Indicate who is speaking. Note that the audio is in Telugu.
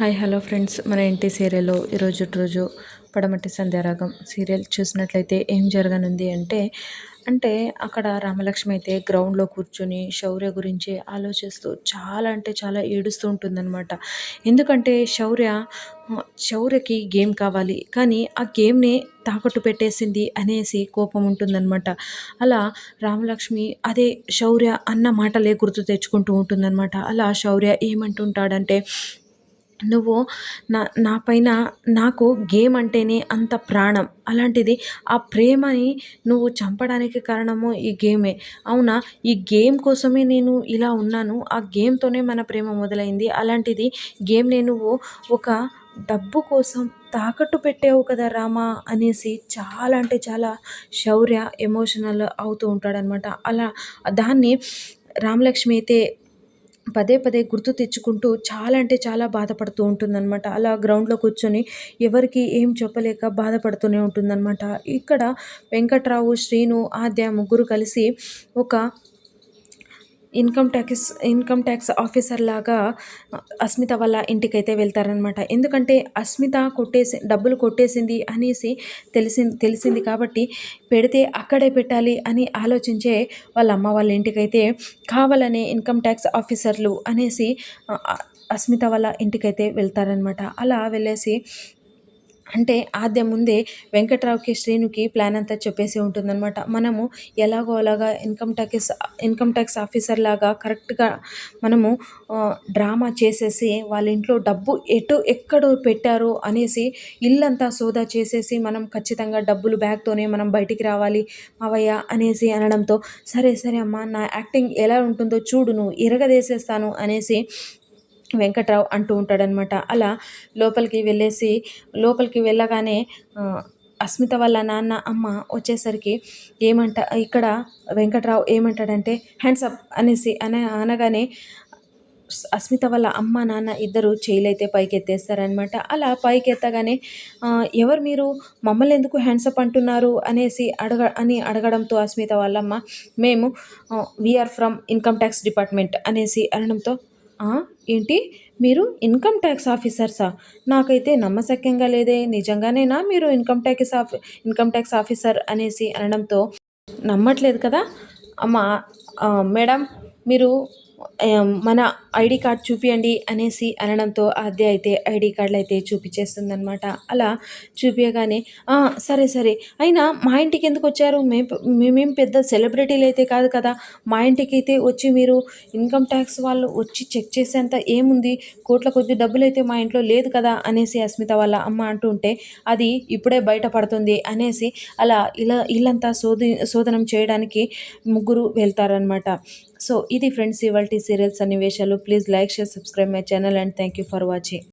Speaker 1: Hi hello friends. మన ఇంటి సీరియల్లో ఈరోజు రోజు పడమటి సంధ్యారాగం సీరియల్ చూసినట్లయితే ఏం జరగనుంది అంటే అంటే అక్కడ రామలక్ష్మి అయితే గ్రౌండ్లో కూర్చొని శౌర్య గురించి ఆలోచిస్తూ చాలా అంటే చాలా ఏడుస్తూ ఉంటుందన్నమాట. ఎందుకంటే శౌర్య శౌర్యకి గేమ్ కావాలి. కానీ ఆ గేమ్ని తాకట్టు పెట్టేసింది అనేసి కోపం ఉంటుందన్నమాట. అలా రామలక్ష్మి అదే శౌర్య అన్న మాటలే గుర్తు తెచ్చుకుంటూ ఉంటుందన్నమాట. అలా శౌర్య ఏమంటుంటాడంటే నువ్వు నా నా పైన నాకు గేమ్ అంటేనే అంత ప్రాణం. అలాంటిది ఆ ప్రేమని నువ్వు చంపడానికి కారణము ఈ గేమే. అవునా? ఈ గేమ్ కోసమే నేను ఇలా ఉన్నాను. ఆ గేమ్తోనే మన ప్రేమ మొదలైంది. అలాంటిది గేమ్నే నువ్వు ఒక డబ్బు కోసం తాకట్టు పెట్టావు కదా రామా అనేసి చాలా అంటే చాలా శౌర్య ఎమోషనల్ అవుతూ ఉంటాడనమాట అలా దాన్ని రామలక్ష్మి అయితే పదే పదే గుర్తు తెచ్చుకుంటూ చాలా అంటే చాలా బాధపడుతూ ఉంటుందన్నమాట. అలా గ్రౌండ్లో కూర్చొని ఎవరికి ఏం చెప్పలేక బాధపడుతూనే ఉంటుందన్నమాట. ఇక్కడ వెంకట్రావు శ్రీను ఆద్య ముగ్గురు కలిసి ఒక income tax income tax officer లాగా అస్మిత వాళ్ళ ఇంటికైతే వెళ్తారనమాట ఎందుకంటే అస్మిత కొట్టేసి డబ్బులు కొట్టేసింది అనేసి తెలిసింది తెలిసింది కాబట్టి పెడితే అక్కడే పెట్టాలి అని ఆలోచించే వాళ్ళ అమ్మ వాళ్ళ ఇంటికైతే కావాలనే ఇన్కమ్ ట్యాక్స్ ఆఫీసర్లు అనేసి అస్మిత వాళ్ళ ఇంటికైతే వెళ్తారనమాట అలా వెళ్ళేసి అంటే ఆద్య ముందే వెంకట్రావుకి శ్రీనుకి ప్లాన్ అంతా చెప్పేసి ఉంటుందన్నమాట. మనము ఎలాగో అలాగా income tax income tax officer లాగా కరెక్ట్గా మనము డ్రామా చేసేసి వాళ్ళ ఇంట్లో డబ్బు ఎటు ఎక్కడ పెట్టారు అనేసి ఇల్లంతా సోదా చేసేసి మనం ఖచ్చితంగా డబ్బులు బ్యాగ్తోనే మనం బయటికి రావాలి మావయ్య అనేసి అనడంతో సరే సరే అమ్మా నా యాక్టింగ్ ఎలా ఉంటుందో చూడు నువ్వు ఇరగదేసేస్తాను అనేసి వెంకట్రావు అంటూ ఉంటాడనమాట. అలా లోపలికి వెళ్ళేసి లోపలికి వెళ్ళగానే అస్మిత వాళ్ళ నాన్న అమ్మ వచ్చేసరికి ఏమంట ఇక్కడ వెంకట్రావు ఏమంటాడంటే హ్యాండ్సప్ అనేసి అన అనగానే అస్మిత వాళ్ళ అమ్మ నాన్న ఇద్దరు చేయలైతే పైకెత్తేస్తారనమాట. అలా పైకెత్తగానే ఎవరు మీరు? మమ్మల్ని ఎందుకు హ్యాండ్సప్ అంటున్నారు? అనేసి అడగ అని అడగడంతో అస్మిత వాళ్ళమ్మ మేము we're from income tax department అనేసి అనడంతో ఏంటి? మీరు ఇన్కమ్ ట్యాక్స్ ఆఫీసర్సా? నాకైతే నమ్మశక్యంగా లేదే. నిజంగానేనా మీరు income tax ఆఫీ income tax officer అనేసి అనడంతో నమ్మట్లేదు కదా? అమ్మా మేడం మీరు మన ఐడి కార్డ్ చూపియండి అనేసి అనడంతో ఆద్య అయితే ఐడి కార్డులు అయితే చూపించేస్తుందనమాట అలా చూపించగానే సరే సరే. అయినా మా ఇంటికి ఎందుకు వచ్చారు? మేము మేమేం పెద్ద సెలబ్రిటీలు అయితే కాదు కదా. మా ఇంటికి అయితే వచ్చి మీరు ఇన్కమ్ ట్యాక్స్ వాళ్ళు వచ్చి చెక్ చేసేంత ఏముంది? కోట్ల కొద్ది డబ్బులు అయితే మా ఇంట్లో లేదు కదా అనేసి అస్మిత వాళ్ళ అమ్మ అంటుంటే అది ఇప్పుడే బయటపడుతుంది అనేసి అలా ఇలా ఇల్లంతా శోధి శోధనం చేయడానికి ముగ్గురు వెళ్తారనమాట సో ఇది ఫ్రెండ్స్ ఇవాళ సీరియల్ సన్నివేశాలు please like share subscribe my channel and thank you for watching